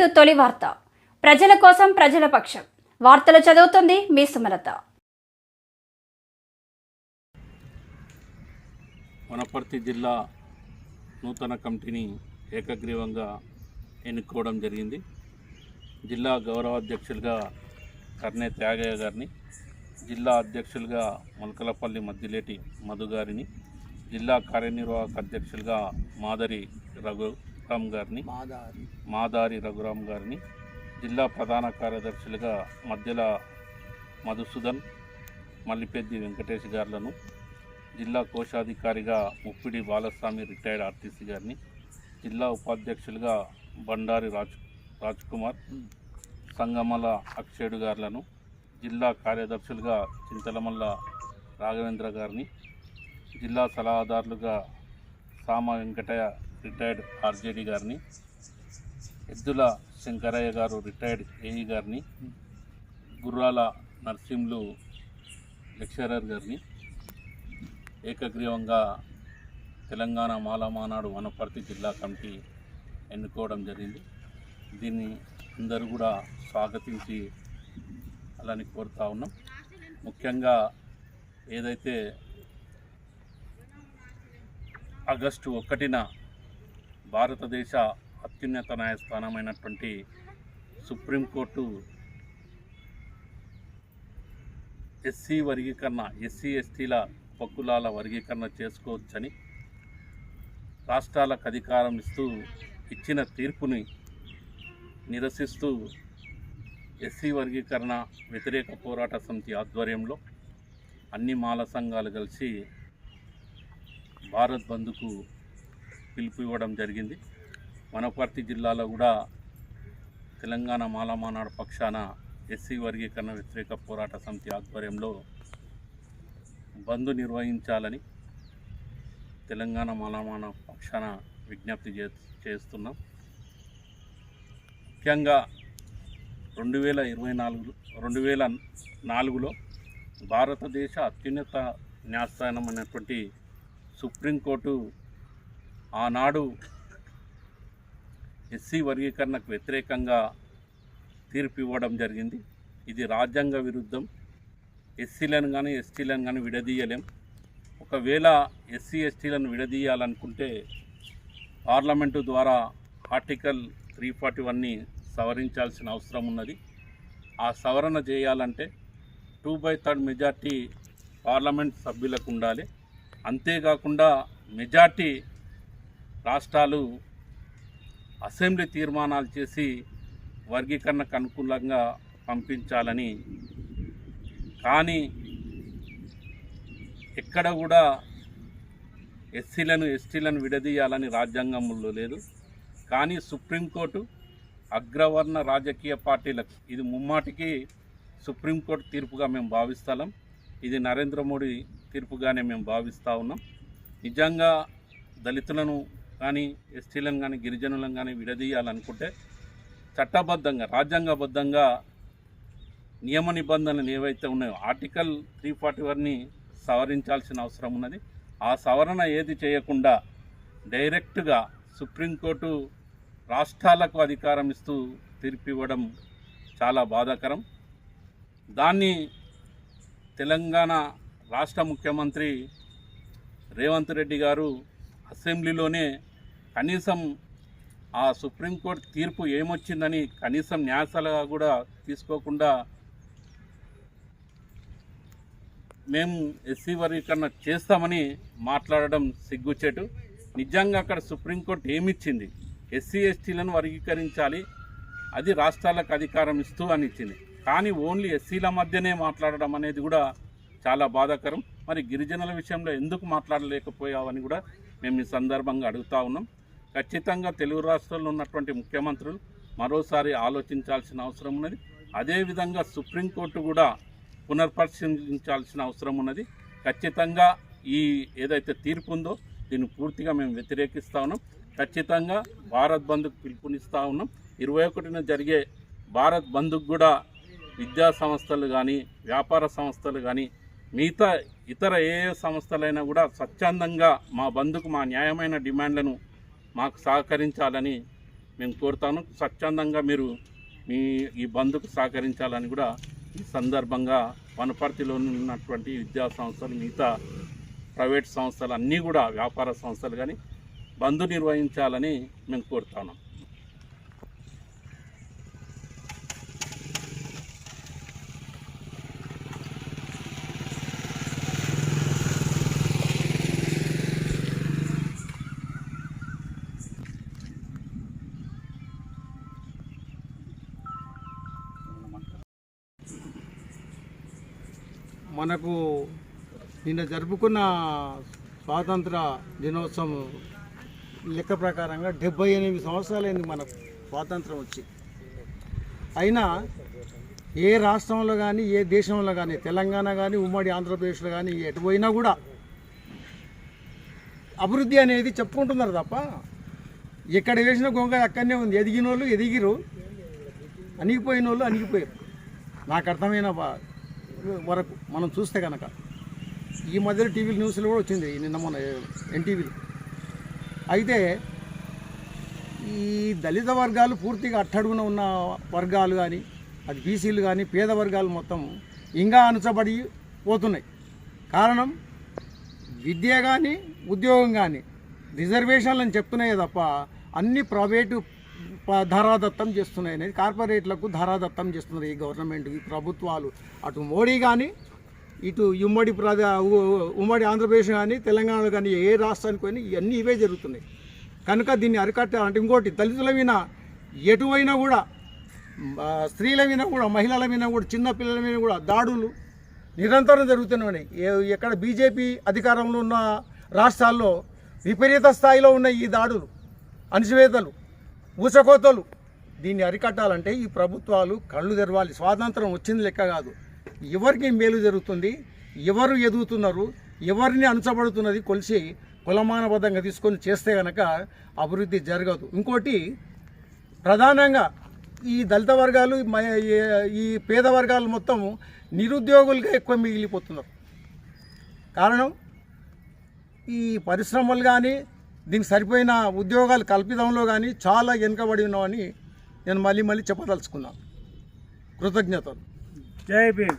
To తొలి వార్త. ప్రజల కోసం ప్రజల పక్షం. వార్తలు చదువుతుంది మీ సుమలత. వనపర్తి జిల్లా నూతన కమిటీని ఏకగ్రీవంగా ఎన్నుకోవడం జరిగింది. జిల్లా గౌరవ అధ్యక్షులుగా కర్ణే త్యాగయ్య గారిని జిల్లా అధ్యక్షులుగా మొలకలపల్లి మద్దిలేటి మధు గారిని జిల్లా కార్యనిర్వాహక అధ్యక్షులుగా మాదరి రఘురామ్ గారిని మాదారి. రఘురామ్ గారిని జిల్లా ప్రధాన కార్యదర్శులుగా మధ్యల మధుసూదన్ మల్లిపెద్ది వెంకటేష్ గారులను జిల్లా కోశాధికారిగా ముప్పిడి బాలస్వామి రిటైర్డ్ ఆర్టీసీ గారిని జిల్లా ఉపాధ్యక్షులుగా బండారి రాజ్ రాజ్ కుమార్ సంగమల అక్షయుడు గారులను జిల్లా కార్యదర్శులుగా చింతలమల్ల రాఘవేంద్ర గారిని జిల్లా సలహాదారులుగా సామ వెంకటయ్య రిటైర్డ్ ఆర్జేడీ గారిని ఎద్దుల శంకరయ్య గారు రిటైర్డ్ ఏఈ గారిని గుర్రాల నర్సింహులు లెక్చరర్ గారిని ఏకగ్రీవంగా తెలంగాణ మాలమానాడు వనపర్తి జిల్లా కమిటీ ఎన్నుకోవడం జరిగింది. దీన్ని అందరూ కూడా స్వాగతించి అలాని కోరుతా ఉన్నాం. ముఖ్యంగా ఏదైతే ఆగస్టు ఒకటిన భారతదేశ అత్యున్నత న్యాయస్థానమైనటువంటి సుప్రీంకోర్టు ఎస్సీ వర్గీకరణ ఎస్సీ ఎస్టీల ఉపకులాల వర్గీకరణ చేసుకోవచ్చని రాష్ట్రాలకు అధికారం ఇస్తూ ఇచ్చిన తీర్పుని నిరసిస్తూ ఎస్సీ వర్గీకరణ వ్యతిరేక పోరాట సమితి ఆధ్వర్యంలో అన్ని మాల సంఘాలు కలిసి భారత్ బంద్కు పిలుపు ఇవ్వడం జరిగింది. వనపర్తి జిల్లాలో కూడా తెలంగాణ మాలమానాడు పక్షాన ఎస్సీ వర్గీకరణ వ్యతిరేక పోరాట సమితి ఆధ్వర్యంలో బంద్ నిర్వహించాలని తెలంగాణ మాలమాన పక్షాన విజ్ఞప్తి చే చేస్తున్నాం. ముఖ్యంగా రెండు వేల ఇరవై నాలుగు రెండు వేల నాలుగులో భారతదేశ అత్యున్నత న్యాయస్థానం అయినటువంటి సుప్రీంకోర్టు ఆనాడు ఎస్సీ వర్గీకరణకు వ్యతిరేకంగా తీర్పు ఇవ్వడం జరిగింది. ఇది రాజ్యాంగ విరుద్ధం. ఎస్సీలను కానీ ఎస్టీలను కానీ విడదీయలేం. ఒకవేళ ఎస్సీ ఎస్టీలను విడదీయాలనుకుంటే పార్లమెంటు ద్వారా ఆర్టికల్ త్రీ ఫార్టీ వన్ని సవరించాల్సిన అవసరం ఉన్నది. ఆ సవరణ చేయాలంటే two by third majority parliament సభ్యులకు ఉండాలి. అంతేకాకుండా మెజార్టీ రాష్ట్రాలు అసెంబ్లీ తీర్మానాలు చేసి వర్గీకరణకు అనుకూలంగా పంపించాలని. కానీ ఎక్కడ కూడా ఎస్సీలను ఎస్టీలను విడదీయాలని రాజ్యాంగంలో లేదు. కానీ సుప్రీంకోర్టు అగ్రవర్ణ రాజకీయ పార్టీలకు ఇది ముమ్మాటికి సుప్రీంకోర్టు తీర్పుగా మేము భావిస్తాం ఇది నరేంద్ర మోడీ తీర్పుగానే మేము భావిస్తూ ఉన్నాం. నిజంగా దళితులను కానీ ఎస్టీలను కానీ గిరిజనులను కానీ విడదీయాలనుకుంటే చట్టబద్ధంగా రాజ్యాంగబద్ధంగా నియమ నిబంధనలు ఏవైతే ఉన్నాయో ఆర్టికల్ త్రీ ఫార్టీ వన్ని సవరించాల్సిన అవసరం ఉన్నది. ఆ సవరణ ఏది చేయకుండా డైరెక్ట్గా సుప్రీంకోర్టు రాష్ట్రాలకు అధికారం ఇస్తూ తీర్పు ఇవ్వడం చాలా బాధాకరం. దాన్ని తెలంగాణ రాష్ట్ర ముఖ్యమంత్రి రేవంత్ రెడ్డి గారు అసెంబ్లీలోనే కనీసం ఆ సుప్రీంకోర్టు తీర్పు ఏమొచ్చిందని కనీసం న్యాసాలుగా కూడా తీసుకోకుండా మేము ఎస్సీ వర్గీకరణ చేస్తామని మాట్లాడడం సిగ్గుచేటు. నిజంగా అక్కడ సుప్రీంకోర్టు ఏమిచ్చింది? ఎస్సీ ఎస్టీలను వర్గీకరించాలి అది రాష్ట్రాలకు అధికారం ఇస్తూ అని ఇచ్చింది. కానీ ఓన్లీ ఎస్సీల మధ్యనే మాట్లాడడం అనేది కూడా చాలా బాధాకరం. మరి గిరిజనుల విషయంలో ఎందుకు మాట్లాడలేకపోయావని కూడా మేము ఈ సందర్భంగా అడుగుతా ఉన్నాం. ఖచ్చితంగా తెలుగు రాష్ట్రాల్లో ఉన్నటువంటి ముఖ్యమంత్రులు మరోసారి ఆలోచించాల్సిన అవసరం ఉన్నది. అదేవిధంగా సుప్రీంకోర్టు కూడా పునర్పరిశీలించాల్సిన అవసరం ఉన్నది. ఖచ్చితంగా ఈ ఏదైతే తీర్పు ఉందో దీన్ని పూర్తిగా మేము వ్యతిరేకిస్తా ఉన్నాం. ఖచ్చితంగా భారత్ బంద్కు పిలుపునిస్తూ ఉన్నాం. ఇరవై ఒకటిన జరిగే భారత్ బంద్కు కూడా విద్యా సంస్థలు కానీ వ్యాపార సంస్థలు కానీ మిగతా ఇతర ఏ ఏ సంస్థలైనా కూడా స్వచ్ఛందంగా మా బంధుకు మా న్యాయమైన డిమాండ్లను మాకు సహకరించాలని మేము కోరుతాను. స్వచ్ఛందంగా మీరు మీ ఈ బంధుకు సహకరించాలని కూడా ఈ సందర్భంగా వనపర్తిలో ఉన్నటువంటి విద్యా సంస్థలు మిగతా ప్రైవేట్ సంస్థలు అన్నీ కూడా వ్యాపార సంస్థలు కానీ బంధు నిర్వహించాలని మేము కోరుతున్నాం మనకు నిన్న జరుపుకున్న స్వాతంత్ర దినోత్సవం లెక్క ప్రకారంగా డెబ్బై ఎనిమిది సంవత్సరాలైంది మనకు స్వాతంత్రం వచ్చి. అయినా ఏ రాష్ట్రంలో కానీ ఏ దేశంలో కానీ తెలంగాణ కానీ ఉమ్మడి ఆంధ్రప్రదేశ్లో కానీ ఎటు పోయినా కూడా అభివృద్ధి అనేది చెప్పుకుంటున్నారు తప్ప ఎక్కడ వేసిన గొంగ అక్కడనే ఉంది. ఎదిగిన వాళ్ళు ఎదిగిరు అణిగిపోయిన వాళ్ళు అణిగిపోయారు. నాకు అర్థమైన బా- వరకు మనం చూస్తే కనుక ఈ మధ్యలో టీవీ న్యూస్లో కూడా వచ్చింది నిన్న మొన్న ఎన్టీవీలో. అయితే ఈ దళిత వర్గాలు పూర్తిగా అట్టడుగున ఉన్న వర్గాలు కానీ అది బీసీలు కానీ పేద వర్గాలు మొత్తం ఇంకా అణచబడి పోతున్నాయి. కారణం విద్య కానీ ఉద్యోగం కానీ రిజర్వేషన్లు అని చెప్తున్నాయి తప్ప అన్ని ప్రైవేటు ధారాదత్తం చేస్తున్నాయి అనేది కార్పొరేట్లకు ధారాదత్తం చేస్తున్నారు ఈ గవర్నమెంట్ ఈ ప్రభుత్వాలు. అటు మోడీ కానీ ఇటు ఉమ్మడి ప్రజ ఉ- ఉమ్మడి ఆంధ్రప్రదేశ్ కానీ తెలంగాణలో కానీ ఏ రాష్ట్రానికి పోయినా ఇవన్నీ ఇవే జరుగుతున్నాయి. కనుక దీన్ని అరికట్టాలంటే ఇంకోటి దళితుల మీద ఎటువైనా కూడా స్త్రీల మీద కూడా మహిళల మీద కూడా చిన్న పిల్లల మీద కూడా దాడులు నిరంతరం జరుగుతున్నాయి. ఎక్కడ బీజేపీ అధికారంలో ఉన్న రాష్ట్రాల్లో విపరీత స్థాయిలో ఉన్న ఈ దాడులు అణిచివేతలు ఊసకోతలు. దీన్ని అరికట్టాలంటే ఈ ప్రభుత్వాలు కళ్ళు తెరవాలి. స్వాతంత్రం వచ్చింది లెక్క కాదు. ఎవరికి మేలు జరుగుతుంది? ఎవరు ఎదుగుతున్నారు? ఎవరిని అణచబడుతున్నది కొలిసి కులమానబద్ధంగా తీసుకొని చేస్తే కనుక అభివృద్ధి జరగదు. ఇంకోటి ప్రధానంగా ఈ దళిత వర్గాలు ఈ పేద వర్గాలు మొత్తం నిరుద్యోగులుగా ఎక్కువ మిగిలిపోతున్నారు. కారణం ఈ పరిశ్రమలు కానీ దీనికి సరిపోయిన ఉద్యోగాలు కల్పితంలో కానీ చాలా వెనుకబడి ఉన్నామని నేను మళ్ళీ మళ్ళీ చెప్పదలుచుకున్నాను కృతజ్ఞతలు. జై భీమ్.